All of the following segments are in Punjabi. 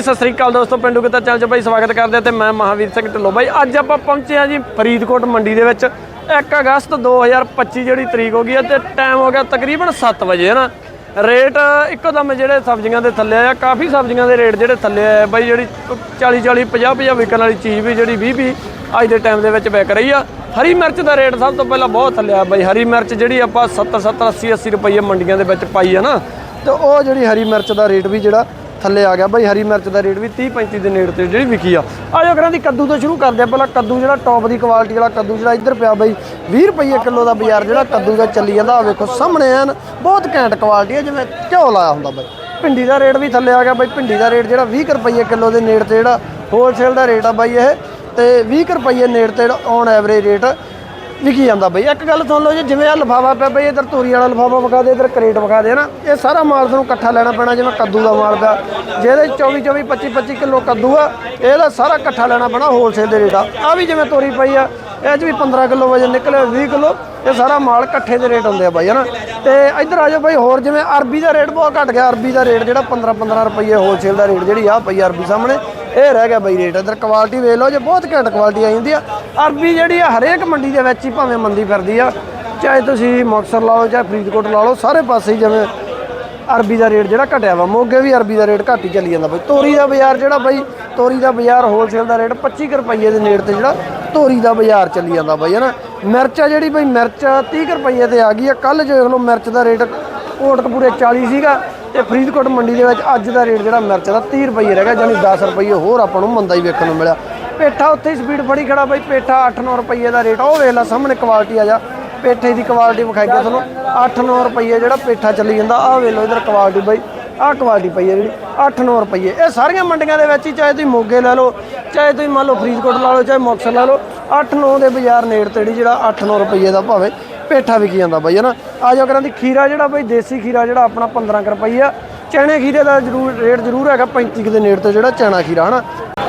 ਜੀ, ਸਤਿ ਸ੍ਰੀ ਅਕਾਲ ਦੋਸਤੋ, ਪਿੰਡੂ ਕਿਤਾ ਚੈਨਲ 'ਚ ਬਾਈ ਸਵਾਗਤ ਕਰਦੇ ਆ ਤੇ ਮੈਂ ਮਹਾਵੀਰ ਸਿੰਘ ਢਿੱਲੋਂ। ਬਾਈ ਅੱਜ ਆਪਾਂ ਪਹੁੰਚੇ ਆ ਜੀ ਫਰੀਦਕੋਟ ਮੰਡੀ ਦੇ ਵਿੱਚ। 1 ਅਗਸਤ 2025 ਜਿਹੜੀ ਤਰੀਕ ਹੋ ਗਈ ਹੈ ਤੇ ਟਾਈਮ ਹੋ ਗਿਆ ਤਕਰੀਬਨ 7 ਵਜੇ ਹੈ ਨਾ ਰੇਟ ਇੱਕੋ ਦਮ ਜਿਹੜੇ ਸਬਜ਼ੀਆਂ ਦੇ ਥੱਲੇ ਆ ਕਾਫੀ ਸਬਜ਼ੀਆਂ ਦੇ ਰੇਟ ਜਿਹੜੇ ਥੱਲੇ ਆ। ਬਾਈ ਜਿਹੜੀ 40 40 50 50 ਵਿਕਣ ਵਾਲੀ ਚੀਜ਼ ਵੀ ਜਿਹੜੀ 20 20 ਅੱਜ ਦੇ ਟਾਈਮ ਦੇ ਵਿੱਚ ਵਿਕ ਰਹੀ ਆ। ਹਰੀ ਮਿਰਚ ਦਾ ਰੇਟ ਸਭ ਤੋਂ ਪਹਿਲਾਂ ਬਹੁਤ ਥੱਲੇ ਆ ਬਾਈ ਹਰੀ ਮਿਰਚ ਜਿਹੜੀ ਆਪਾਂ 70 70 80 80 ਰੁਪਏ ਮੰਡੀਆਂ ਦੇ ਵਿੱਚ ਪਾਈ ਆ ਨਾ, ਤੇ ਉਹ ਜਿਹੜੀ ਹਰੀ ਮਿਰਚ ਦਾ ਰੇਟ ਵੀ ਜਿਹੜਾ ਥੱਲੇ ਆ ਗਿਆ ਬਾਈ, ਹਰੀ ਮਿਰਚ ਦਾ ਰੇਟ ਵੀ 30 35 ਦੇ ਨੇੜੇ ਤੇ ਜਿਹੜੀ ਵਿਕੀ ਆ। ਆਜੋ ਕਰਾਂ ਦੀ ਕੱਦੂ ਤੋਂ ਸ਼ੁਰੂ ਕਰਦੇ ਆ। ਪਹਿਲਾਂ ਕੱਦੂ ਜਿਹੜਾ ਟੌਪ ਦੀ ਕੁਆਲਿਟੀ ਵਾਲਾ ਕੱਦੂ ਜਿਹੜਾ ਇੱਧਰ ਪਿਆ ਬਾਈ 20 ਰੁਪਏ ਕਿਲੋ ਦਾ ਬਾਜ਼ਾਰ ਜਿਹੜਾ ਕੱਦੂ ਦਾ ਚੱਲੀ ਜਾਂਦਾ। ਆ ਵੇਖੋ ਸਾਹਮਣੇ ਐਨ, ਬਹੁਤ ਘੈਂਟ ਕੁਆਲਿਟੀ ਆ, ਜਿਵੇਂ ਘਿਓ ਲਾਇਆ ਹੁੰਦਾ ਬਾਈ। ਭਿੰਡੀ ਦਾ ਰੇਟ ਵੀ ਥੱਲੇ ਆ ਗਿਆ ਬਾਈ। ਭਿੰਡੀ ਦਾ ਰੇਟ ਜਿਹੜਾ 20 ਰੁਪਏ ਕਿਲੋ ਦੇ ਨੇੜੇ ਤੇ ਜਿਹੜਾ ਹੋਲਸੇਲ ਦਾ ਰੇਟ ਆ ਬਾਈ ਇਹ। ਤੇ 20 ਰੁਪਏ ਨੇੜੇ ਤੇ ਔਨ ਐਵਰੇਜ ਰੇਟ ਵਿਕੀ ਜਾਂਦਾ ਬਈ। ਇੱਕ ਗੱਲ ਸੁਣ ਲਓ ਜੀ, ਜਿਵੇਂ ਆ ਲਫਾਫਾ ਪਿਆ ਬਈ, ਇਧਰ ਤੋਰੀ ਵਾਲਾ ਲਫਾਫਾ ਵਿਖਾ ਦੇ, ਇਧਰ ਕਰੇਟ ਵਿਖਾ ਦੇ ਨਾ ਇਹ ਸਾਰਾ ਮਾਲ ਤੁਹਾਨੂੰ ਇਕੱਠਾ ਲੈਣਾ ਪੈਣਾ, ਜਿਵੇਂ ਕੱਦੂ ਦਾ ਮਾਲ ਪਿਆ। ਜਿਹਦੇ 'ਚ 24 24 25 25 ਕਿਲੋ ਕੱਦੂ ਆ, ਇਹਦਾ ਸਾਰਾ ਇਕੱਠਾ ਲੈਣਾ ਪੈਣਾ ਹੋਲਸੇਲ ਦੇ ਰੇਟ ਆ। ਆ ਵੀ ਜਿਵੇਂ ਤੋਰੀ ਪਈ ਆ, ਇਹ 'ਚ ਵੀ 15 ਕਿਲੋ ਵਜਨ ਨਿਕਲਿਆ 20 ਕਿਲੋ, ਇਹ ਸਾਰਾ ਮਾਲ ਇਕੱਠੇ ਦੇ ਰੇਟ ਹੁੰਦੇ ਆ ਬਾਈ, ਹਨਾ। ਤੇ ਇੱਧਰ ਆ ਜਾਓ ਬਾਈ, ਹੋਰ ਜਿਵੇਂ ਅਰਬੀ ਦਾ ਰੇਟ ਬਹੁਤ ਘਟ ਗਿਆ। ਅਰਬੀ ਦਾ ਰੇਟ ਜਿਹੜਾ 15 15 ਰੁਪਏ ਹੋਲਸੇਲ ਦਾ ਰੇਟ ਜਿਹੜੀ ਆ ਪਈ ਅਰਬੀ ਸਾਹਮਣੇ। ਇਹ ਰਹਿ ਗਿਆ ਬਾਈ ਰੇਟ, ਇਧਰ ਕੁਆਲਿਟੀ ਵੇਖ ਲਓ ਜੇ ਬਹੁਤ ਘੱਟ ਕੁਆਲਿਟੀ ਆ ਜਾਂਦੀ ਆ। ਅਰਬੀ ਜਿਹੜੀ ਆ, ਹਰੇਕ ਮੰਡੀ ਦੇ ਵਿੱਚ ਹੀ ਭਾਵੇਂ ਮੰਦੀ ਫਿਰਦੀ ਆ, ਚਾਹੇ ਤੁਸੀਂ ਮੁਕਤਸਰ ਲਾ ਲਓ ਚਾਹੇ ਫਰੀਦਕੋਟ ਲਾ ਲਓ, ਸਾਰੇ ਪਾਸੇ ਜਿਵੇਂ ਅਰਬੀ ਦਾ ਰੇਟ ਜਿਹੜਾ ਘਟਿਆ ਵਾ, ਮੋਗੇ ਵੀ ਅਰਬੀ ਦਾ ਰੇਟ ਘੱਟ ਹੀ ਚੱਲੀ ਜਾਂਦਾ ਬਾਈ। ਤੋਰੀ ਦਾ ਬਾਜ਼ਾਰ ਜਿਹੜਾ ਬਾਈ, ਤੋਰੀ ਦਾ ਬਾਜ਼ਾਰ ਹੋਲਸੇਲ ਦਾ ਰੇਟ 25 ਕੁ ਰੁਪਏ ਦੇ ਨੇੜ ਤੇ ਜਿਹੜਾ ਤੋਰੀ ਦਾ ਬਾਜ਼ਾਰ ਚੱਲੀ ਜਾਂਦਾ ਬਾਈ, ਹਨਾ? ਮਿਰਚ ਆ ਜਿਹੜੀ ਬਈ, ਮਿਰਚ 30 ਕੁ ਰੁਪਏ ਤੇ ਆ ਗਈ ਆ। ਕੱਲ ਦੇਖ ਲਓ ਮਿਰਚ ਦਾ ਰੇਟ ਕੋਟਕਪੂਰੇ 40 ਸੀਗਾ ਤੇ ਫਰੀਦਕੋਟ ਮੰਡੀ ਦੇ ਵਿੱਚ ਅੱਜ ਦਾ ਰੇਟ ਜਿਹੜਾ ਮਿਰਚ ਦਾ 30 ਰੁਪਏ ਰਹਿ ਗਿਆ ਯਾਨੀ 10 ਰੁਪਏ ਹੋਰ ਆਪਾਂ ਨੂੰ ਮੰਦਾ ਹੀ ਵੇਖਣ ਨੂੰ ਮਿਲਿਆ। ਪੇਠਾ ਉੱਥੇ ਹੀ ਸਪੀਡ ਫੜੀ ਖੜਾ ਬਾਈ, ਪੇਠਾ 8-9 ਰੁਪਏ ਦਾ ਰੇਟ ਉਹ ਵੇਖ ਲੈ ਸਾਹਮਣੇ ਕੁਆਲਿਟੀ ਆ ਜਾ। ਪੇਠੇ ਦੀ ਕੁਆਲਿਟੀ ਵਿਖਾਈ ਗਿਆ ਤੁਹਾਨੂੰ 8-9 ਰੁਪਏ ਜਿਹੜਾ ਪੇਠਾ ਚੱਲੀ ਜਾਂਦਾ, ਆਹ ਵੇਖ ਲਓ ਇਧਰ ਕੁਆਲਿਟੀ ਬਾਈ, ਆਹ ਕੁਆਲਿਟੀ ਪਈ ਹੈ ਜਿਹੜੀ 8-9 ਰੁਪਏ ਇਹ ਸਾਰੀਆਂ ਮੰਡੀਆਂ ਦੇ ਵਿੱਚ ਹੀ, ਚਾਹੇ ਤੁਸੀਂ ਮੋਗੇ ਲੈ ਲਓ, ਚਾਹੇ ਤੁਸੀਂ ਮੰਨ ਲਓ ਫਰੀਦਕੋਟ ਲਾ ਲਓ, ਚਾਹੇ ਮੁਕਤਸਰ ਲਾ ਲਓ 8-9 ਦੇ ਬਾਜ਼ਾਰ ਨੇੜ ਤੇੜੀ ਜਿਹੜਾ 8-9 ਰੁਪਏ ਦਾ ਭਾਵੇਂ ਪੇਠਾ ਵਿਕੀ ਜਾਂਦਾ ਬਾਈ ਹਨਾ ਆ ਜਾਓ ਕਰਾਂ ਦੀ ਖੀਰਾ ਜਿਹੜਾ ਬਾਈ, ਦੇਸੀ ਖੀਰਾ ਜਿਹੜਾ ਆਪਣਾ 15 ਕੁ ਰੁਪਏ ਆ। ਚਣੇ ਖੀਰੇ ਦਾ ਜ਼ਰੂਰ, ਰੇਟ ਜ਼ਰੂਰ ਹੈਗਾ 35 ਦੇ ਨੇੜ ਤੇ ਜਿਹੜਾ ਚਣਾ ਖੀਰਾ ਹਨਾ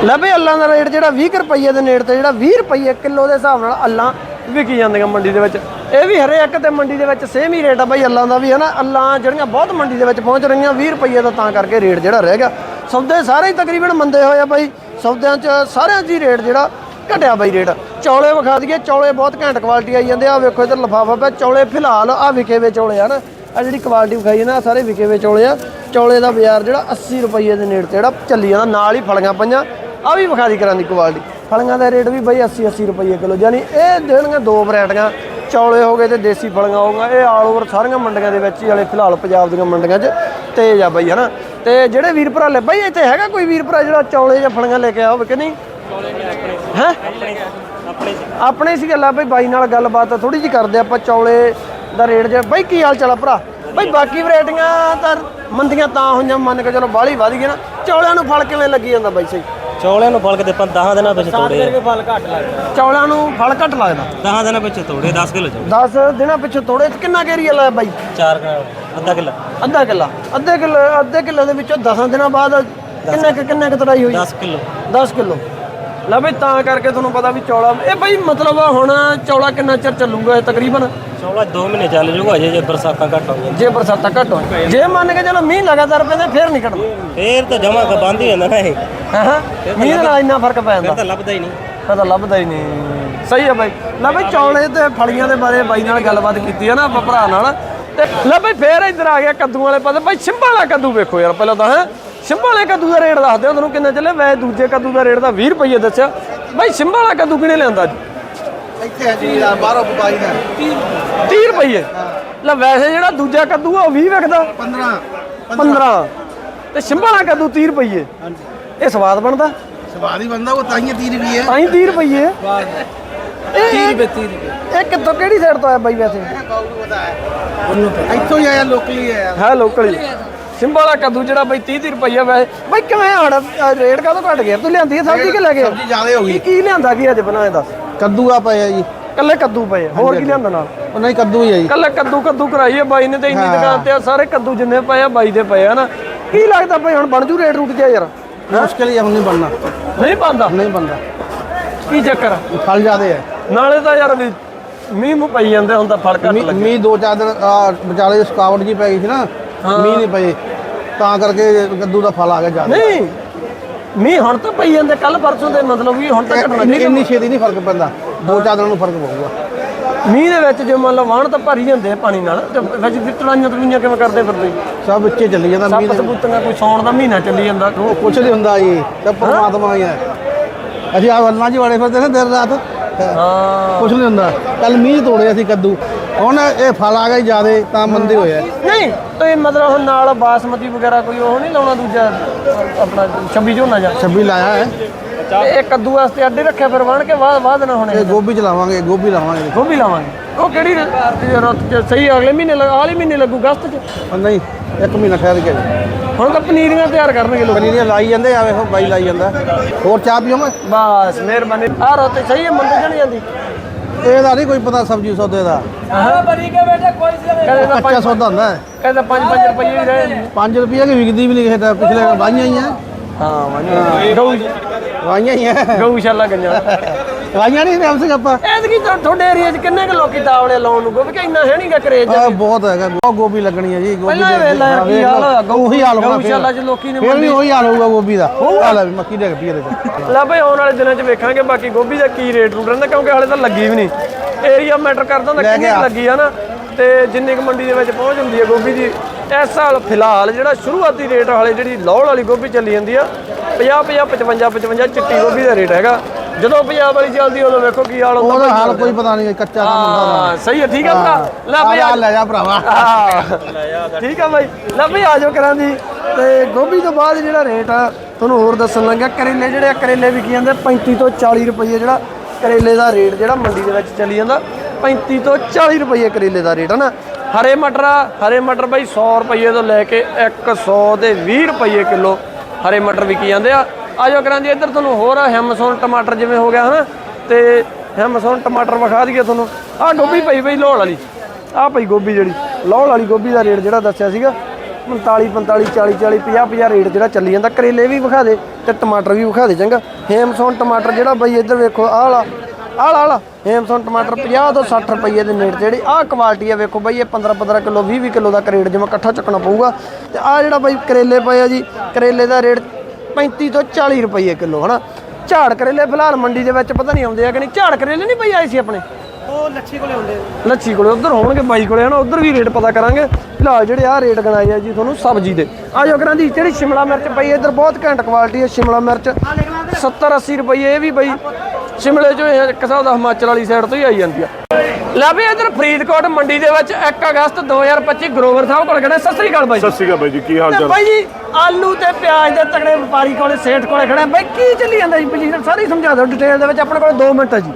ਲੈ ਬਈ, ਅੱਲਾਂ ਦਾ ਰੇਟ ਜਿਹੜਾ 20 ਕੁ ਰੁਪਏ ਦੇ ਨੇੜ ਤੇ ਜਿਹੜਾ 20 ਰੁਪਏ ਕਿਲੋ ਦੇ ਹਿਸਾਬ ਨਾਲ ਅੱਲਾਂ ਵਿਕੀ ਜਾਂਦੀਆਂ ਮੰਡੀ ਦੇ ਵਿੱਚ। ਇਹ ਵੀ ਹਰੇਕ ਤੇ ਮੰਡੀ ਦੇ ਵਿੱਚ ਸੇਮ ਹੀ ਰੇਟ ਆ ਬਾਈ, ਅੱਲਾਂ ਦਾ ਵੀ ਹਨਾ ਅੱਲਾਂ ਜਿਹੜੀਆਂ ਬਹੁਤ ਮੰਡੀ ਦੇ ਵਿੱਚ ਪਹੁੰਚ ਰਹੀਆਂ 20 ਰੁਪਏ ਦਾ ਤਾਂ ਕਰਕੇ ਰੇਟ ਜਿਹੜਾ ਰਹਿ ਗਿਆ। ਸੌਦੇ ਸਾਰੇ ਹੀ ਤਕਰੀਬਨ ਮੰਦੇ ਹੋਏ ਆ ਬਾਈ। ਸੌਦਿਆਂ 'ਚ ਸਾਰਿਆਂ 'ਚ ਹੀ ਰੇਟ ਜਿਹੜਾ ਘਟਿਆ ਬਾਈ ਰੇਟ। ਚੌਲੇ ਵਿਖਾ ਦਈਏ, ਚੌਲੇ ਬਹੁਤ ਘੈਂਟ ਕੁਆਲਿਟੀ ਆਈ ਜਾਂਦੇ ਆ। ਵੇਖੋ ਇਧਰ ਲਫਾਫਾ ਪਿਆ, ਚੌਲੇ ਫਿਲਹਾਲ ਆ ਵਿਕੇ ਵੇ ਚੌਲੇ ਆ ਨਾ। ਆ ਜਿਹੜੀ ਕੁਆਲਿਟੀ ਵਿਖਾਈ ਹੈ ਨਾ, ਆਹ ਸਾਰੇ ਵਿਕੇ ਵੇ ਚੌਲੇ ਆ। ਚੌਲੇ ਦਾ ਬਾਜ਼ਾਰ ਜਿਹੜਾ 80 ਰੁਪਏ ਦੇ ਨੇੜੇ ਤੇ ਜਿਹੜਾ ਚੱਲੀ ਜਾਂਦਾ, ਨਾਲ ਹੀ ਫਲੀਆਂ ਪਈਆਂ। ਆ ਵੀ ਵਿਖਾ ਦੀ ਕਰਾਂ ਦੀ ਕੁਆਲਿਟੀ ਫਲੀਆਂ ਦਾ ਰੇਟ ਵੀ ਬਾਈ 80 80 ਰੁਪਏ ਕਿਲੋ। ਯਾਨੀ ਇਹ ਦੇਣਗੇ ਦੋ ਵੈਰਾਈਟੀਆਂ। ਚੌਲੇ ਹੋ ਗਏ ਤੇ ਦੇਸੀ ਫਲੀਆਂ ਹੋ ਗਈਆਂ ਇਹ ਆਲ ਓਵਰ ਸਾਰੀਆਂ ਮੰਡੀਆਂ ਦੇ ਵਿੱਚ ਹੀ ਵਾਲੇ, ਫਿਲਹਾਲ ਪੰਜਾਬ ਦੀਆਂ ਮੰਡੀਆਂ 'ਚ ਤੇਜ਼ ਆ ਬਾਈ, ਹਨਾ। ਤੇ ਜਿਹੜੇ ਵੀਰ ਭਰਾ ਲੈ, ਬਾਈ ਇੱਥੇ ਹੈਗਾ ਕੋਈ ਵੀਰ ਭਰਾ ਜਿਹੜਾ ਚੌਲੇ ਜਾਂ ਫਲੀਆਂ ਲੈ ਕੇ ਆਵੇ ਕਿ ਨਹੀਂ? ਹੈ? ਆਪਣੇ ਸੀ। ਗੱਲਾਂ ਬਈ ਬਾਈ ਨਾਲ ਗੱਲਬਾਤ ਥੋੜੀ ਜੀ ਕਰਦੇ ਆਪਾਂ ਚੌਲੇ ਦਾ ਰੇਟ ਜੇ ਬਾਈ ਕੀ ਹਾਲ ਚਾਲ ਆ ਭਰਾ? ਬਈ ਬਾਕੀ ਵੈਰਾਈਟੀਆਂ ਤਾਂ ਮੰਦੀਆਂ ਤਾਂ ਹੋਈਆਂ ਮੰਨ ਕੇ ਚਲੋ ਬਾਹਲੀ ਵਧ ਗਈ ਨਾ। ਚੌਲਿਆਂ ਨੂੰ ਫਲ ਕਿਵੇਂ ਲੱਗੀ ਜਾਂਦਾ ਬਾਈ ਸਹੀ? ਚੌਲਿਆਂ ਨੂੰ ਫਲ ਦੇ 10 ਦਿਨਾਂ ਵਿੱਚ ਤੋੜੇ ਫਲ ਘੱਟ ਲੱਗਦਾ। ਚੌਲਿਆਂ ਨੂੰ ਫਲ ਘੱਟ ਲੱਗਦਾ? 10 ਦਿਨਾਂ ਵਿੱਚ ਤੋੜੇ 10 ਕਿਲੋ ਚੌਲ। 10 ਦਿਨਾਂ ਪਿੱਛੋਂ ਥੋੜੇ ਕਿੰਨਾ ਏਰੀਆ ਲਾਇਆ ਬਾਈ? 4 ਅੱਧਾ ਕਿਲੋ। ਅੱਧਾ ਕਿੱਲਾ ਅੱਧੇ ਕਿੱਲੇ ਅੱਧੇ ਕਿੱਲੇ ਦੇ ਵਿੱਚੋਂ 10 ਦਿਨਾਂ ਬਾਅਦ ਕਿੰਨੇ ਕਿੰਨੇ ਕੁ ਤੜਾਈ ਹੋਈ? 10 ਕਿਲੋ। 10 ਕਿਲੋ। ਲੈ ਬਈ ਤਾਂ ਕਰਕੇ ਤੁਹਾਨੂੰ ਪਤਾ ਵੀ ਚੌਲਾ ਇਹ ਬਈ ਮਤਲਬ ਹੁਣ ਚੌਲਾ ਕਿੰਨਾ ਚਿਰ ਚੱਲੂਗਾ ਇਹ ਤਕਰੀਬਨ? ਚੌਲਾ 2 ਮਹੀਨੇ ਚੱਲ ਜੂਗਾ ਅਜੇ ਜੇ ਬਰਸਾਤਾਂ ਘੱਟ ਹੋਈਆਂ ਜੇ ਬਰਸਾਤਾਂ ਘੱਟ ਹੋਣ। ਜੇ ਮੰਨ ਕੇ ਚਲੋ ਮੀਂਹ ਲਗਾਤਾਰ ਪੈਂਦੇ ਫੇਰ ਨਹੀਂ ਘਟਦਾ ਫੇਰ ਤਾਂ ਜਮਾ ਕ ਬੰਦ ਹੀ ਜਾਂਦਾ ਨਾ ਇਹ। ਹਾਂ ਮੀਂਹ ਨਾਲ ਇੰਨਾ ਫ਼ਰਕ ਪੈ ਜਾਂਦਾ। ਫਿਰ ਤਾਂ ਲੱਭਦਾ ਹੀ ਨਹੀਂ। ਪਤਾ ਲੱਭਦਾ ਹੀ ਨਹੀਂ। ਸਹੀ ਹੈ ਬਾਈ। ਲੈ ਬਈ ਚੌਲੇ ਤੇ ਫਲੀਆਂ ਦੇ ਬਾਰੇ ਬਾਈ ਨਾਲ ਗੱਲਬਾਤ ਕੀਤੀ ਹੈ ਨਾ ਆਪਾਂ ਭਰਾ ਨਾਲ। ਤੇ ਲੈ ਬਈ ਫੇਰ ਇੱਧਰ ਆ ਗਿਆ ਕੱਦੂ ਵਾਲੇ ਪਾਸੇ। ਬਾਈ ਸਿੰਬਾ ਵਾਲਾ ਕੱਦੂ ਵੇਖੋ ਯਾਰ ਪਹਿਲਾਂ ਤਾਂ ਹੈ। ਸਿੰਬਾ ਵਾਲੇ ਕੱਦੂ ਦਾ ਰੇਟ ਦੱਸ ਦਿਓ ਤੁਹਾਨੂੰ ਕਿੰਨਾ ਚੱਲੇ ਵੈ ਦੂਜੇ ਕੱਦੂ ਦਾ ਰੇਟ ਤਾਂ 20 ਰੁਪਏ ਦੱਸਿਆ। ਬਾਈ ਸਿੰਬਾ ਵਾਲਾ ਕੱਦੂ ਕਿਹਨੇ ਲਿਆਂਦਾ ਜੀ ਇੱਥੇ ਹੈ ਜੀ ਬਾਹਰੋਂ ਬੁਬਾਈ ਦਾ। 30 ਰੁਪਏ ਲੈ ਵੈਸੇ ਜਿਹੜਾ ਦੂਜਾ ਕੱਦੂ ਆ ਉਹ 20 ਵਿਕਦਾ। 15 15 ਤੇ ਸਿੰਬਾ ਵਾਲਾ ਕੱਦੂ 30 ਰੁਪਏ ਇਹ ਸਵਾਦ ਬਣਦਾ? ਸਵਾਦ ਹੀ ਬੰਦਾ ਉਹ ਤਾਈਆਂ 30 ਵੀ ਹੈ ਤਾਂ ਹੀ 30 ਰੁਪਏ 30 ਰੁਪਏ 30 ਰੁਪਏ। ਇਹ ਕਿੱਥੋਂ ਕਿਹੜੀ ਸਾਈਡ ਤੋਂ ਆਇਆ ਬਾਈ ਵੈਸੇ? ਇੱਥੋਂ ਹੀ ਆਇਆ ਲੋਕਲੀ ਹੈ ਹੈ ਲੋਕਲ ਹੀ ਸਿੰਬਾ ਵਾਲਾ ਕੱਦੂ ਜਿਹੜਾ ਬਾਈ 30 30 ਰੁਪਏ ਵੈਸੇ ਬਾਈ ਕਿਵੇਂ ਹੜ ਰੇਟ ਕਾਹਤੋਂ ਘਟ ਗਿਆ? ਤੂੰ ਲਿਆਂਦੀ ਹੈ ਸਬਜ਼ੀ ਕਿ ਲੈ ਕੇ ਸਬਜ਼ੀ ਜ਼ਿਆਦਾ ਹੋ ਗਈ। ਕੀ ਲਿਆਂਦਾ ਕੀ ਅੱਜ ਬਣਾਏ ਦੱਸ? ਕੱਦੂ ਆ ਪਿਆ ਜੀ। ਕੱਲੇ ਕੱਦੂ ਪਏ ਆ, ਹੋਰ ਕੀ ਲਿਆਂਦਾ ਨਾਲ? ਉਹ ਨਹੀਂ ਕੱਦੂ ਹੀ ਹੈ ਜੀ। ਕੱਲੇ ਕੱਦੂ ਕੱਦੂ ਕਰਾਈ ਹੈ ਬਾਈ ਨੇ ਤੇ ਇੰਨੀ ਦੁਕਾਨ ਤੇ ਆ, ਸਾਰੇ ਕੱਦੂ ਜਿੰਨੇ ਪਏ ਆ ਬਾਈ ਦੇ ਪਏ ਆ ਨਾ ਕੀ ਲੱਗਦਾ ਬਾਈ ਹੁਣ ਬਣ ਜੂ ਰੇਟ ਰੂਟ ਜਿਹਾ ਯਾਰ? ਮੁਸ਼ਕਿਲ ਹੀ ਆ, ਹੁਣ ਨਹੀਂ ਬਣਨਾ। ਨਹੀਂ ਬਣਦਾ? ਨਹੀਂ ਬਣਦਾ। ਕੀ ਚੱਕਰ ਆ? ਫਲ ਜ਼ਿਆਦੇ ਹੈ ਨਾਲੇ ਤਾਂ ਯਾਰ ਵੀ ਮੀਂਹ ਮੂੰਹ ਪਈ ਜਾਂਦੇ ਹੁਣ ਤਾਂ ਫਲ ਘੱਟ ਮੀਂਹ ਲੱਗੇ। ਮੀਂਹ ਦੋ ਚਾਰ ਦਿਨ ਵਿਚਾਲੇ ਸਕਾਵਟ ਜੀ ਪੈ ਗਈ ਸੀ ਨਾ। ਮੀਂਹ ਨਹੀਂ ਪਏ। ਤਾਂ ਕਰਕੇ ਕੱਦੂ ਦਾ ਫਲ ਆ ਗਿਆ ਜ਼ਿਆਦਾ। ਨਹੀਂ ਮੀਂਹ ਹੁਣ ਤਾਂ ਪਈ ਜਾਂਦੇ ਕੱਲ ਪਰਸੋਂ ਦੇ ਮਤਲਬ ਵੀ ਹੁਣ ਤਾਂ ਘਟਣਾ ਨਹੀਂ ਇੰਨੀ ਛੇਤੀ ਨਹੀਂ ਫ਼ਰਕ ਪੈਂਦਾ ਦੋ ਚਾਰ ਦਿਨਾਂ ਨੂੰ ਫ਼ਰਕ ਪਊਗਾ। ਮੀਂਹ ਦੇ ਵਿੱਚ ਜੇ ਮੰਨ ਲਓ ਵਾਹਣ ਤਾਂ ਭਰੀ ਜਾਂਦੇ ਆ ਪਾਣੀ ਨਾਲ ਤੇ ਵਿੱਚ ਦੀ ਤੜਾਈਆਂ ਕਿਵੇਂ ਕਰਦੇ ਫਿਰਦੇ? ਸਭ ਵਿੱਚੇ ਚੱਲੀ ਜਾਂਦਾ ਮੀਂਹ ਦੇ ਸਬੂਤਾਂ ਕੋਈ ਸੌਣ ਦਾ ਮਹੀਨਾ ਚੱਲੀ ਜਾਂਦਾ। ਉਹ ਕੁਛ ਨਹੀਂ ਹੁੰਦਾ ਜੀ ਸਭ ਪਰਮਾਤਮਾ ਹੀ ਹੈ। ਅਸੀਂ ਆ ਵੱਲਾਂ ਜੀ ਵਾੜੇ ਫਿਰਦੇ ਨੇ ਦਿਨ ਰਾਤ। ਹਾਂ। ਕੁਛ ਨਹੀਂ ਹੁੰਦਾ। ਕੱਲ ਮੀਂਹ ਤੋੜੇ ਅਸੀਂ ਕੱਦੂ। ਹੁਣ ਇਹ ਫਲ ਆ ਗਏ ਜਿਆਦੇ ਤਾਂ ਮੰਦੇ ਹੋਏ ਆ। ਨਹੀਂ ਤੇ ਮਤਲਬ ਹੁਣ ਨਾਲ ਬਾਸਮਤੀ ਵਗੈਰਾ ਕੋਈ ਉਹ ਨਹੀਂ ਲਾਉਣਾ ਦੂਜਾ ਆਪਣਾ 26 ਝੋਨਾ ਜਾ? 26 ਲਾਇਆ ਹੈ। ਤੇ ਇਹ ਕੱਦੂ ਵਾਸਤੇ ਅੱਡੇ ਰੱਖਿਆ ਫਿਰ ਵਾਣ ਕੇ ਬਾਅਦ ਬਾਅਦ ਨਾ ਹੋਣੇ ਇਹ ਗੋਭੀ ਚਲਾਵਾਂਗੇ ਗੋਭੀ ਲਾਵਾਂਗੇ। ਗੋਭੀ ਲਾਵਾਂਗੇ। ਉਹ ਕਿਹੜੀ ਰੁੱਤ ਚ ਸਹੀ ਅਗਲੇ ਮਹੀਨੇ ਆਲੇ ਮਹੀਨੇ ਲੱਗੂ ਅਗਸਤ ਚ? ਨਹੀਂ ਇੱਕ ਮਹੀਨਾ ਠਹਿਰ ਕੇ ਹੁਣ ਤਾਂ ਪਨੀਰੀਆਂ ਤਿਆਰ ਕਰਨਗੇ ਲੋਕ। ਪਨੀਰੀਆਂ ਲਾਈ ਜਾਂਦੇ ਆ ਵੇਖੋ ਬਾਈ ਲਾਈ ਜਾਂਦਾ। ਹੋਰ ਚਾਹ ਪੀਓ ਮੈਂ ਬਸ ਮਿਹਰਬਾਨੀ। ਆਹ ਰੁੱਤ ਸਹੀ ਹੈ ਮੰਦੇ ਜਣ ਜਾਂਦੀ ਇਹਦਾ ਨਹੀਂ ਕੋਈ ਪਤਾ ਸਬਜ਼ੀ ਸੌਦੇ ਦਾ। ਹਾਂ ਬਰੀ ਕੇ ਬੇਟੇ ਕੋਈ ਕਹਿੰਦੇ ਤਾਂ ਕੱਚਾ ਸੌਦਾ ਹੁੰਦਾ ਹੈ। ਕਹਿੰਦਾ 5-5 ਰੁਪਏ ਹੀ ਰਹਿ ਜਾਂਦੇ 5 ਰੁਪਏ ਕੀ ਵਿਕਦੀ ਵੀ ਨਹੀਂ ਕਿਸੇ ਦਾ ਪਿਛਲੇ ਵਾਈਆਂ ਹੀ ਆ। ਹਾਂ ਵਾਣੀ ਗਊ ਵਾਈਆਂ ਹੀ ਆ। ਗਊਸ਼ਾਲਾ ਗੰਜਾ। ਵਾਈਆਂ ਨਹੀਂ ਰਮ ਸਿੰਘ ਆਪਾਂ? ਐਤਕੀ ਤਾਂ ਤੁਹਾਡੇ ਏਰੀਆ 'ਚ ਕਿੰਨੇ ਕੁ ਲੋਕੀ ਤਾਵਲੇ ਲਾਉਣ ਨੂੰ ਗੋਭੀ ਕਿ ਇੰਨਾ ਹੈ ਨਹੀਂਗਾ ਕਰੇਜ ਆਹ ਬਹੁਤ ਹੈਗਾ ਬਹੁਤ ਗੋਭੀ ਲੱਗਣੀ ਹੈ ਜੀ ਗੋਭੀ ਪਹਿਲਾਂ ਦੇ- ਵੇਲਾ ਹਾਂ, ਕੀ ਵੇਖ ਹਾਲ ਲਓ। ਹੋਇਆ, ਗਊ- ਉਹੀ ਹਾਲ ਹੋਣਾ ਗਊਸ਼ਾਲਾ 'ਚ ਲੋਕੀ ਨੇ ਫਿਰ ਵੀ ਉਹੀ ਹਾਲ ਹੋਊਗਾ ਗੋਭੀ ਦਾ। ਹਾਲ ਵੀ ਮੱਕੀ ਡਿੱਗ ਪਈ ਇਹਦੇ ਚ ਲੈ ਬਈ ਆਉਣ ਵਾਲੇ ਦਿਨਾਂ 'ਚ ਵੇਖਾਂਗੇ ਬਾਕੀ ਗੋਭੀ ਦਾ ਕੀ ਰੇਟ ਰੂਟ ਰਹਿੰਦਾ ਕਿਉਂਕਿ ਹਾਲੇ ਤਾਂ ਲੱਗੀ ਵੀ ਨਹੀਂ। ਏਰੀਆ ਮੈਟਰ ਕਰਦਾ ਹੁੰਦਾ ਲੈ ਕਿੰਨੀ ਕੇ ਕੁ ਆ। ਲੱਗੀ ਆ ਨਾ ਤੇ ਜਿੰਨੀ ਕੁ ਮੰਡੀ ਦੇ ਵਿੱਚ ਪਹੁੰਚ ਹੁੰਦੀ ਹੈ ਗੋਭੀ ਦੀ ਇਸ ਸਾਲ ਫਿਲਹਾਲ ਜਿਹੜਾ ਸ਼ੁਰੂਆਤੀ ਰੇਟ ਹਾਲੇ ਜਿਹੜੀ ਲੋਹਲ ਵਾਲੀ ਗੋਭੀ ਚੱਲੀ ਜਾਂਦੀ ਆ 50 50 55 55 ਚਿੱਟੀ ਗੋਭੀ ਦਾ ਰੇਟ ਹੈਗਾ। ਜਦੋਂ ਪੰਜਾਬ ਵਾਲੀ ਚੱਲਦੀ ਉਦੋਂ ਵੇਖੋ ਕੀ ਹਾਲ ਹੁੰਦਾ ਉਹਦਾ ਹਾਲ ਕੋਈ ਪਤਾ ਨਹੀਂ ਕੱਚਾ ਕੰਮ ਹੁੰਦਾ ਹਾਂ ਸਹੀ ਹੈ ਠੀਕ ਆ ਭਰਾ। ਲੈ ਬਈ ਆ ਲੈ ਜਾ ਭਰਾਵਾ। ਹਾਂ। ਠੀਕ ਆ ਬਾਈ। ਲੈ ਬਈ ਆ ਜਾਓ ਕਰਾਂ ਦੀ। ਤੇ ਗੋਭੀ ਤੋਂ ਬਾਅਦ ਜਿਹੜਾ ਰੇਟ ਆ ਤੁਹਾਨੂੰ ਹੋਰ ਦੱਸਣ ਲੱਗਾ ਕਰੇਲੇ ਜਿਹੜੇ ਆ ਕਰੇਲੇ ਵਿਕੀ ਜਾਂਦੇ 35 ਤੋਂ 40 ਰੁਪਏ ਜਿਹੜਾ ਕਰੇਲੇ ਦਾ ਰੇਟ ਜਿਹੜਾ ਮੰਡੀ ਦੇ ਵਿੱਚ ਚੱਲੀ ਜਾਂਦਾ 35 ਤੋਂ 40 ਰੁਪਏ ਕਰੇਲੇ ਦਾ ਰੇਟ ਹੈ ਨਾ। ਹਰੇ ਮਟਰ ਆ ਹਰੇ ਮਟਰ ਬਾਈ 100 ਰੁਪਏ ਤੋਂ ਲੈ ਕੇ 100 ਤੇ 20 ਰੁਪਏ ਕਿਲੋ ਹਰੇ ਮਟਰ ਵਿਕੀ ਜਾਂਦੇ ਆ। ਆ ਜਾਓ ਕਰਾਂ ਜੀ ਇੱਧਰ ਤੁਹਾਨੂੰ ਹੋਰ ਹੈਮਸੋਨ ਟਮਾਟਰ ਜਿਵੇਂ ਹੋ ਗਿਆ ਹਨਾ, ਤੇ ਹੈਮਸੋਨ ਟਮਾਟਰ ਵਿਖਾ ਦਈਏ ਤੁਹਾਨੂੰ। ਆਹ ਗੋਭੀ ਪਈ ਬਈ ਲੋਹਲ ਵਾਲੀ। ਆਹ ਪਈ ਗੋਭੀ ਜਿਹੜੀ, ਲੋਹਲ ਵਾਲੀ ਗੋਭੀ ਦਾ ਰੇਟ ਜਿਹੜਾ ਦੱਸਿਆ ਸੀਗਾ 45 45 40 40 50 50 ਰੇਟ ਜਿਹੜਾ ਚੱਲੀ ਜਾਂਦਾ। ਕਰੇਲੇ ਵੀ ਵਿਖਾ ਦੇ ਤੇ ਟਮਾਟਰ ਵੀ ਵਿਖਾ ਦੇ ਚੰਗਾ। ਹੇਮਸੋਨ ਟਮਾਟਰ ਜਿਹੜਾ ਬਈ ਇੱਧਰ ਵੇਖੋ, ਆਹ ਵਾਲਾ ਆਹ ਵਾਲਾ ਆਹ ਵਾਲਾ। ਹੇਮਸੋਨ ਟਮਾਟਰ 50 ਤੋਂ 60 ਰੁਪਏ ਦੇ ਨੇੜੇ ਜਿਹੜੀ ਆਹ ਕੁਆਲਿਟੀ ਆ ਵੇਖੋ ਬਾਈ, ਇਹ 15 15 ਕਿਲੋ 20 20 ਕਿਲੋ ਦਾ ਕਰੇਟ ਜਿਵੇਂ ਇਕੱਠਾ ਚੱਕਣਾ ਪਊਗਾ। ਤੇ ਆਹ ਜਿਹੜਾ ਬਾਈ ਕਰੇਲੇ ਪਏ ਆ ਜੀ, ਕਰੇਲੇ ਦਾ ਰੇਟ 35 ਤੋਂ 40 ਰੁਪਏ ਕਿਲੋ ਹਨਾ? ਝਾੜ ਕਰੇਲੇ ਫਿਲਹਾਲ ਮੰਡੀ ਦੇ ਵਿੱਚ ਪਤਾ ਨਹੀਂ ਆਉਂਦੇ ਆ ਕਿ ਨਹੀਂ। ਝਾੜ ਕਰੇਲੇ ਨਹੀਂ ਪਈ ਆਏ ਸੀ ਆਪਣੇ? ਉਹ ਲੱਛੀ ਕੋਲੇ ਹੁੰਦੇ ਲੱਛੀ ਕੋਲੇ ਉਧਰ ਹੋਣਗੇ ਬਾਈ ਕੋਲੇ ਹਨਾ? ਉਧਰ ਵੀ ਰੇਟ ਪਤਾ ਕਰਾਂਗੇ। ਫਿਲਹਾਲ ਜਿਹੜੇ ਆ ਰੇਟ ਗਣਾਏ ਆ ਜੀ ਤੁਹਾਨੂੰ ਸਬਜ਼ੀ ਦੇ। ਆ ਜੋ ਕਰਾਂ ਦੀ ਜਿਹੜੀ ਸ਼ਿਮਲਾ ਮਿਰਚ ਪਈ ਇੱਧਰ ਬਹੁਤ ਘੈਂਟ ਕੁਆਲਿਟੀ ਹੈ ਸ਼ਿਮਲਾ ਮਿਰਚ। 70 80 ਰੁਪਏ ਇਹ ਵੀ ਬਈ। ਸ਼ਿਮਲੇ ਚੋਂ ਇਹ ਇੱਕ ਹਿਸਾਬ ਦਾ ਹਿਮਾਚਲ ਵਾਲੀ ਸਾਈਡ ਤੋਂ ਹੀ ਆਈ ਜਾਂਦੀ ਆ। ਲੈ ਵੀ ਇੱਧਰ ਫਰੀਦਕੋਟ ਮੰਡੀ ਦੇ ਵਿੱਚ 1 ਅਗਸਤ 2025 ਗਰੋਵਰ ਸਾਹਿਬ ਕੋਲ ਖੜਾ ਸਤਿ ਸ੍ਰੀ ਅਕਾਲ ਬਾਈ ਸਤਿ ਸ਼੍ਰੀ ਅਕਾਲ ਬਾਈ ਜੀ ਕੀ ਹਾਲ ਚਾਲ? ਬਾਈ ਜੀ ਆਲੂ ਤੇ ਪਿਆਜ਼ ਦੇ ਤਗੜੇ ਵਪਾਰੀ ਕੋਲੇ ਸੇਠ ਕੋਲੇ ਖੜਾ ਬਾਈ ਕੀ ਚੱਲੀ ਜਾਂਦਾ ਜੀ ਪੋਜੀਸ਼ਨ ਸਾਰੀ ਸਮਝਾ ਦਿਓ ਡਿਟੇਲ ਦੇ ਵਿੱਚ ਆਪਣੇ ਕੋਲ 2 ਮਿੰਟ ਹੈ ਜੀ।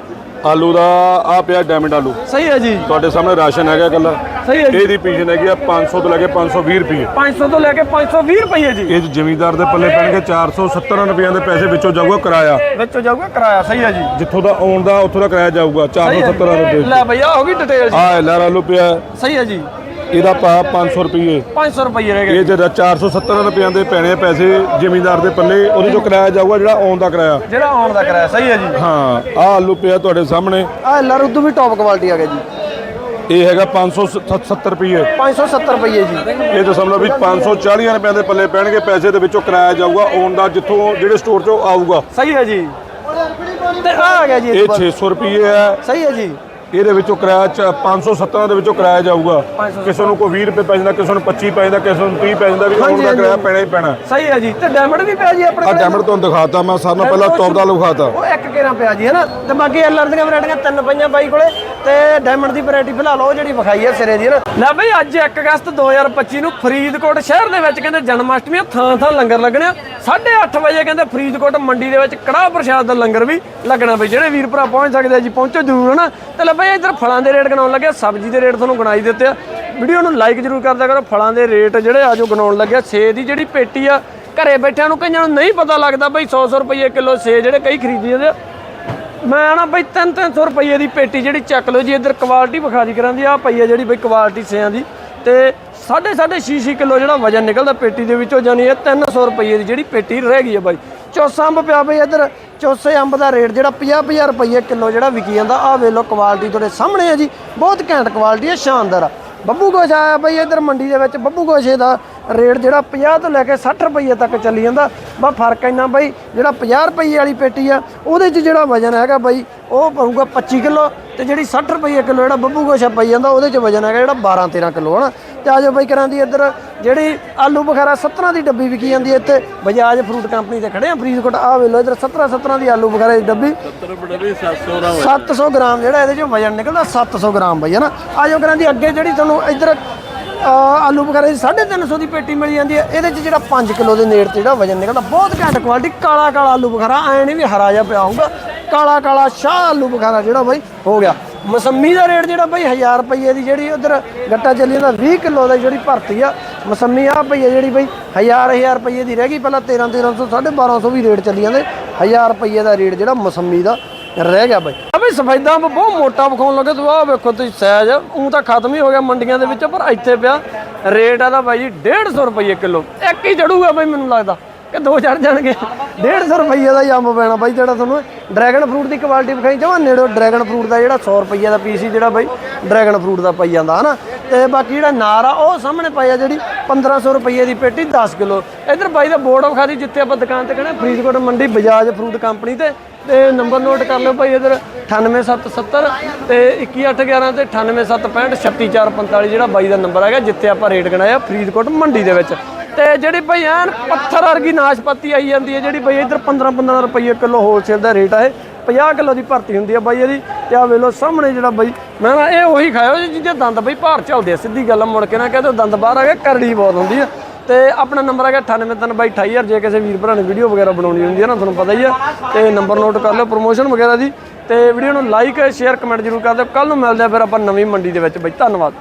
ਆਲੂ ਦਾ ਆ ਪਿਆ ਡਾਇਮੰਡ ਆਲੂ। ਸਹੀ ਹੈ ਜੀ। ਤੁਹਾਡੇ ਸਾਹਮਣੇ ਰਾਸ਼ਨ ਹੈਗਾ ਕੱਲਾ ਸਹੀ ਹੈ ਜੀ। ਇਹਦੀ ਪੀਸ਼ਨ ਹੈਗੀ ਆ 500 ਤੋਂ ਲੈ ਕੇ 520 ਰੁਪਏ। 500 ਤੋਂ ਲੈ ਕੇ 520 ਰੁਪਏ ਜੀ। ਇਹ ਜ਼ਿਮੀਂਦਾਰ ਦੇ ਪੱਲੇ ਪੈਣਗੇ 470 ਰੁਪਏ ਦੇ ਪੈਸੇ ਵਿੱਚੋਂ ਜਾਊਗਾ ਕਿਰਾਇਆ। ਵਿੱਚੋਂ ਜਾਊਗਾ ਕਿਰਾਇਆ ਸਹੀ ਹੈ ਜੀ। ਜਿੱਥੋਂ ਦਾ ਆਉਣ ਦਾ ਉੱਥੋਂ ਦਾ ਕਿਰਾਇਆ ਜਾਊਗਾ 470 ਰੁਪਏ। ਲੈ ਭਈਆ ਹੋ ਗਈ ਡਿਟੇਲ ਜੀ। ਆ ਲੈਰ ਆਲੂ ਪਿਆ। ਸਹੀ ਹੈ ਜੀ। ਇਹਦਾ ਪਾ 500 ਰੁਪਏ 500 ਰੁਪਏ ਰਹਿ ਗਏ। ਇਹ ਜਿਹੜਾ 470 ਰੁਪਏ ਦੇ ਪੈਣੇ ਆ ਪੈਸੇ ਜ਼ਿਮੀਂਦਾਰ ਦੇ ਪੱਲੇ ਉਹਦੇ ਚੋਂ ਕਿਰਾਇਆ ਜਾਊਗਾ ਜਿਹੜਾ ਆਉਣ ਦਾ ਕਿਰਾਇਆ। ਜਿਹੜਾ ਆਉਣ ਦਾ ਕਿਰਾਇਆ ਸਹੀ ਹੈ ਜੀ। ਹਾਂ ਆ ਆਲੂ ਪਿਆ ਤੁਹਾਡੇ ਸਾਹਮਣੇ। ਆ ਲਰ ਉਦੋਂ ਵੀ ਟੌਪ ਕੁਆਲਿਟੀ ਆ ਗਿਆ ਜੀ। ਇਹ ਹੈਗਾ 570 ਰੁਪਏ 570 ਰੁਪਏ ਜੀ। ਇਹ ਤਾਂ ਸਮਝ ਲਓ ਵੀ 540 ਰੁਪਏ ਦੇ ਪੱਲੇ ਪੈਣਗੇ ਪੈਸੇ ਦੇ ਵਿੱਚੋਂ ਕਿਰਾਇਆ ਜਾਊਗਾ ਆਉਣ ਦਾ ਜਿੱਥੋਂ ਜਿਹੜੇ ਸਟੋਰ ਚੋਂ ਆਊਗਾ। ਸਹੀ ਹੈ ਜੀ। ਤੇ ਆ ਗਿਆ ਜੀ ਇਹ ਇਸ ਵਾਰ। 600 ਰੁਪਏ ਹੈ। ਸਹੀ ਹੈ ਜੀ। ਇਹਦੇ ਵਿੱਚੋਂ ਕਿਰਾਇਆ ਚ 570 ਦੇ ਵਿੱਚੋਂ ਕਿਰਾਇਆ ਜਾਊਗਾ। ਕਿਸੇ ਨੂੰ ਕੋਈ 20 ਰੁਪਏ ਪੈ ਜਾਂਦਾ ਕਿਸੇ ਨੂੰ 25 ਪੈ ਜਾਂਦਾ ਕਿਸੇ ਨੂੰ 30 ਪੈ ਜਾਂਦਾ ਵੀ ਆਉਣ ਦਾ ਕਿਰਾਇਆ ਪੈਣਾ ਹੀ ਪੈਣਾ। ਸਹੀ ਹੈ ਜੀ। ਤੇ ਡਾਇਮੰਡ ਵੀ ਪਿਆ ਜੀ ਆਪਣੇ ਆ ਡੈਮਰ ਤੁਹਾਨੂੰ ਦਿਖਾਤਾ ਮੈਂ ਸਾਰਿਆਂ ਨਾਲੋਂ ਪਹਿਲਾਂ ਟੌਪ ਦਾ ਲਿਖਾਤਾ। ਉਹ ਇੱਕ ਕੇਰਾ ਪਿਆ ਜੀ ਹੈਨਾ ਤੇ ਬਾਕੀ ਐਲਆਰ ਦੀਆਂ ਵੈਰਾਈਟੀਆਂ ਤਿੰਨ ਪਈਆਂ ਬਾਈ ਕੋਲੇ। ਤੇ ਡਾਇਮੰਡ ਦੀ ਵੈਰਾਈਟੀ ਫਿਲਹਾਲ ਉਹ ਜਿਹੜੀ ਵਿਖਾਈ ਹੈ ਸਿਰੇ ਦੀ ਹੈਨਾ ਲੈ ਬਈ, ਅੱਜ 1 ਅਗਸਤ 2025 ਨੂੰ ਫਰੀਦਕੋਟ ਸ਼ਹਿਰ ਦੇ ਵਿੱਚ ਕਹਿੰਦੇ ਜਨਮ ਅਸ਼ਟਮੀ ਥਾਂ ਥਾਂ ਲੰਗਰ ਲੱਗਣੇ ਆ। 8:30 ਵਜੇ ਕਹਿੰਦੇ ਫਰੀਦਕੋਟ ਮੰਡੀ ਦੇ ਵਿੱਚ ਕੜਾਹ ਪ੍ਰਸ਼ਾਦ ਦਾ ਲੰਗਰ ਵੀ ਲੱਗਣਾ ਬਈ, ਜਿਹੜੇ ਵੀਰ ਭਰਾ ਪਹੁੰਚ ਸਕਦੇ ਆ ਜੀ, ਪਹੁੰਚੋ ਜ਼ਰੂਰ, ਹਨਾ? ਤੇ ਲੈ ਬਈ, ਇੱਧਰ ਫਲਾਂ ਦੇ ਰੇਟ ਗਣਾਉਣ ਲੱਗੇ ਸਬਜ਼ੀ ਦੇ ਰੇਟ ਤੁਹਾਨੂੰ ਗਣਾਈ ਦਿੱਤੇ ਆ। ਵੀਡੀਓ ਨੂੰ ਲਾਈਕ ਜ਼ਰੂਰ ਕਰਦਾ ਕਰੋ, ਫਲਾਂ ਦੇ ਰੇਟ ਜਿਹੜੇ ਆਜੋ ਗਣਾਉਣ ਲੱਗਿਆ ਸੇ ਦੀ ਜਿਹੜੀ ਪੇਟੀ ਆ, ਘਰੇ ਬੈਠਿਆਂ ਨੂੰ ਕਈਆਂ ਨੂੰ ਨਹੀਂ ਪਤਾ ਲੱਗਦਾ ਬਈ 100-100 ਰੁਪਏ ਕਿਲੋ ਸੇ ਜਿਹੜੇ ਕਈ ਖਰੀਦੀ ਜਾਂਦੇ ਆ। ਮੈਂ ਨਾ ਬਈ 3-300 ਰੁਪਏ ਦੀ ਪੇਟੀ ਜਿਹੜੀ ਚੱਕ ਲਓ ਜੀ, ਇੱਧਰ ਕੁਆਲਿਟੀ ਵਿਖਾ ਦੀ ਕਰਾਂ ਦੀ ਆ ਪਈ ਆ ਜਿਹੜੀ ਬਈ ਕੁਆਲਿਟੀ ਸਿਆਂ ਦੀ। ਤੇ 6.5 ਛੇ ਕਿਲੋ ਜਿਹੜਾ ਵਜਨ ਨਿਕਲਦਾ ਪੇਟੀ ਦੇ ਵਿੱਚੋਂ ਜਾਨੀ ਇਹ 300 ਰੁਪਏ ਦੀ ਜਿਹੜੀ ਪੇਟੀ ਰਹਿ ਗਈ ਆ ਬਾਈ। ਚੌਸਾ ਅੰਬ ਪਿਆ ਬਈ ਇੱਧਰ, ਚੌਸੇ ਅੰਬ ਦਾ ਰੇਟ ਜਿਹੜਾ 50-50 ਰੁਪਏ ਕਿਲੋ ਜਿਹੜਾ ਵਿਕੀ ਜਾਂਦਾ ਆ ਵੇਖ ਲਓ ਕੁਆਲਿਟੀ ਤੁਹਾਡੇ ਸਾਹਮਣੇ ਆ ਜੀ, ਬਹੁਤ ਘੈਂਟ ਕੁਆਲਿਟੀ ਆ, ਸ਼ਾਨਦਾਰ ਆ। ਬੱਬੂ ਗੋਸ਼ ਆਇਆ ਬਈ ਇੱਧਰ ਮੰਡੀ ਦੇ ਵਿੱਚ, ਬੱਬੂ ਗੋਸ਼ੇ ਦਾ ਰੇਟ ਜਿਹੜਾ 50 ਤੋਂ ਲੈ ਕੇ 60 ਰੁਪਏ ਤੱਕ ਚੱਲੀ ਜਾਂਦਾ। ਬਸ ਫ਼ਰਕ ਇੰਨਾ ਬਾਈ ਜਿਹੜਾ 50 ਰੁਪਏ ਵਾਲੀ ਪੇਟੀ ਆ ਉਹਦੇ 'ਚ ਜਿਹੜਾ ਵਜਨ ਹੈਗਾ ਬਾਈ ਉਹ ਪਊਗਾ 25 ਕਿਲੋ ਤੇ ਜਿਹੜੀ 60 ਰੁਪਏ ਕਿਲੋ ਜਿਹੜਾ ਬੱਬੂ ਗੋਸ਼ਾ ਪਈ ਜਾਂਦਾ ਉਹਦੇ 'ਚ ਵਜਨ ਹੈਗਾ ਜਿਹੜਾ 12 13 ਕਿਲੋ ਹਨਾ? ਤੇ ਆਜੋ ਬਾਈ ਕਰਾਂ ਦੀ ਇੱਧਰ ਜਿਹੜੀ ਆਲੂ ਬੁਖਾਰਾ 17 ਦੀ ਡੱਬੀ ਵਿਕੀ ਜਾਂਦੀ ਹੈ ਇੱਥੇ ਬਜਾਜ ਫਰੂਟ ਕੰਪਨੀ ਤੇ ਖੜੇ ਆ ਫਰੀਦਕੋਟ ਆ ਵੇਲੋ ਇੱਧਰ 17 17 ਦੀ ਆਲੂ ਬੁਖਾਰੇ ਦੀ ਡੱਬੀ। 700 ਗ੍ਰਾਮ ਜਿਹੜਾ ਇਹਦੇ ਚੋਂ ਵਜਨ ਨਿਕਲਦਾ 700 ਗ੍ਰਾਮ ਬਈ ਹਨਾ? ਆਜੋ ਕਰਾਂ ਦੀ ਅੱਗੇ ਜਿਹੜੀ ਤੁਹਾਨੂੰ ਇੱਧਰ ਆਲੂ ਬੁਖਾਰੇ ਦੀ 350 ਦੀ ਪੇਟੀ ਮਿਲ ਜਾਂਦੀ ਹੈ। ਇਹਦੇ ਚ ਜਿਹੜਾ 5 ਕਿਲੋ ਦੇ ਨੇੜ ਤੇ ਜਿਹੜਾ ਵਜਨ ਨਿਕਲਦਾ, ਬਹੁਤ ਘੱਟ ਕੁਆਲਿਟੀ ਕਾਲਾ ਕਾਲਾ ਆਲੂ ਬੁਖਾਰਾ ਐ ਨਹੀਂ ਵੀ ਹਰਾ ਜਿਹਾ ਪਿਆ ਹੋਊਗਾ। ਕਾਲਾ ਕਾਲਾ ਸ਼ਾਹ ਆਲੂ ਬੁਖਾਰਾ ਜਿਹੜਾ ਬਾਈ, ਹੋ ਗਿਆ। ਮਸੰਮੀ ਦਾ ਰੇਟ ਜਿਹੜਾ ਬਾਈ 1000 ਰੁਪਏ ਦੀ ਜਿਹੜੀ ਉਧਰ ਗੱਟਾ ਚੱਲੀ ਜਾਂਦਾ 20 ਕਿਲੋ ਦਾ ਜਿਹੜੀ ਭਰਤੀ ਆ। ਮਸੰਮੀ ਆ ਪਈ ਆ ਜਿਹੜੀ ਬਈ 1000 1000 ਰੁਪਏ ਦੀ ਰਹਿ ਗਈ। ਪਹਿਲਾਂ 13 1300 1250 ਵੀ ਰੇਟ ਚੱਲੀ ਜਾਂਦੇ। 1000 ਰੁਪਏ ਦਾ ਰੇਟ ਜਿਹੜਾ ਮਸੰਮੀ ਦਾ। ਰਹਿ ਗਿਆ ਬਾਈ। ਆ ਬਈ ਅੰਬ ਬਹੁਤ ਮੋਟਾ ਵਿਖਾਉਣ ਲੱਗੇ ਤੂੰ, ਆਹ ਵੇਖੋ ਤੁਸੀਂ ਸਾਈਜ਼ ਉਹ ਤਾਂ ਖਤਮ ਹੀ ਹੋ ਗਿਆ ਮੰਡੀਆਂ ਦੇ ਵਿੱਚ, ਪਰ ਇੱਥੇ ਪਿਆ ਰੇਟ ਆਦਾ ਬਾਈ 150 ਰੁਪਏ ਕਿਲੋ। ਇੱਕ ਹੀ ਚੜੂਗਾ ਬਾਈ ਮੈਨੂੰ ਲੱਗਦਾ, ਕਿ ਦੋ ਚੜ ਜਾਣਗੇ। 150 ਰੁਪਏ ਦਾ ਹੀ ਅੰਬ ਪੈਣਾ ਬਾਈ ਜਿਹੜਾ ਤੁਹਾਨੂੰ ਡਰੈਗਨ ਫਰੂਟ ਦੀ ਕੁਆਲਿਟੀ ਵਿਖਾਈ ਜਾਵਾਂ ਨੇੜੋ ਡਰੈਗਨ ਫਰੂਟ ਦਾ ਜਿਹੜਾ 100 ਰੁਪਏ ਦਾ ਪੀਸ ਹੀ ਜਿਹੜਾ ਬਾਈ, ਡਰੈਗਨ ਫਰੂਟ ਦਾ ਪਈ ਜਾਂਦਾ, ਹਨਾ? ਤੇ ਬਾਕੀ ਜਿਹੜਾ ਨਾਰ ਆ, ਉਹ ਸਾਹਮਣੇ ਪਾਇਆ ਆ ਜਿਹੜੀ 1500 ਰੁਪਏ ਦੀ ਪੇਟੀ 10 ਕਿਲੋ। ਇਧਰ ਬਾਈ ਦਾ ਬੋਰਡ ਵਿਖਾ ਦੀ, ਜਿੱਥੇ ਆਪਾਂ ਦੁਕਾਨ ਤੇ ਕਹਿੰਦੇ ਫਰੀਦਕੋਟ ਮੰਡੀ ਬਜਾਜ ਫਰੂਟ ਕੰਪਨੀ ਤੇ। ਤੇ ਨੰਬਰ ਨੋਟ ਕਰ ਲਿਓ ਭਾਈ ਇਧਰ 98770 ਤੇ 21811 ਤੇ 9875636445 ਜਿਹੜਾ ਬਾਈ ਦਾ ਨੰਬਰ ਹੈਗਾ ਜਿੱਥੇ ਆਪਾਂ ਰੇਟ ਗਣਾਇਆ ਫਰੀਦਕੋਟ ਮੰਡੀ ਦੇ ਵਿੱਚ। ਤੇ ਜਿਹੜੀ ਭਾਈ ਐਨ ਪੱਥਰ ਵਰਗੀ ਨਾਸ਼ਪਾਤੀ ਆਈ ਜਾਂਦੀ ਹੈ ਜਿਹੜੀ ਭਾਈ ਇਧਰ 15 15 ਰੁਪਏ ਕਿਲੋ ਹੋਲਸੇਲ ਦਾ ਰੇਟ ਹੈ 50 ਕਿਲੋ ਦੀ ਭਰਤੀ ਹੁੰਦੀ ਹੈ ਬਾਈ ਇਹਦੀ। ਤੇ ਆ ਵੇਖ ਲਓ ਸਾਹਮਣੇ ਜਿਹੜਾ ਬਾਈ ਮੈਂ ਨਾ ਇਹ ਉਹੀ ਖਾਇਓ ਜੀ ਜਿਹਦੇ ਦੰਦ ਬਈ ਭਾਰ ਚੱਲਦੇ ਆ ਸਿੱਧੀ ਗੱਲ ਆ, ਮੁੜ ਕੇ ਨਾ ਕਹਦੇ ਦੰਦ ਬਾਹਰ ਆ ਗਏ ਕਰੜੀ ਬਹੁਤ ਹੁੰਦੀ ਆ। ਤੇ ਆਪਣਾ ਨੰਬਰ ਹੈਗਾ 9832 ਜੇ ਕਿਸੇ ਵੀਰ ਭਰਾ ਨੇ ਵੀਡੀਓ ਵਗੈਰਾ ਬਣਾਉਣੀ ਹੁੰਦੀ ਹੈ ਨਾ, ਤੁਹਾਨੂੰ ਪਤਾ ਹੀ ਆ ਤੇ ਨੰਬਰ ਨੋਟ ਕਰ ਲਿਓ ਪ੍ਰੋਮੋਸ਼ਨ ਵਗੈਰਾ ਦੀ। ਤੇ ਵੀਡੀਓ ਨੂੰ ਲਾਈਕ ਸ਼ੇਅਰ ਕਮੈਂਟ ਜ਼ਰੂਰ ਕਰ ਦਿਓ। ਕੱਲ ਨੂੰ ਮਿਲਦੇ ਆ ਫਿਰ ਆਪਾਂ ਨਵੀਂ ਮੰਡੀ ਦੇ ਵਿੱਚ ਬਈ, ਧੰਨਵਾਦ।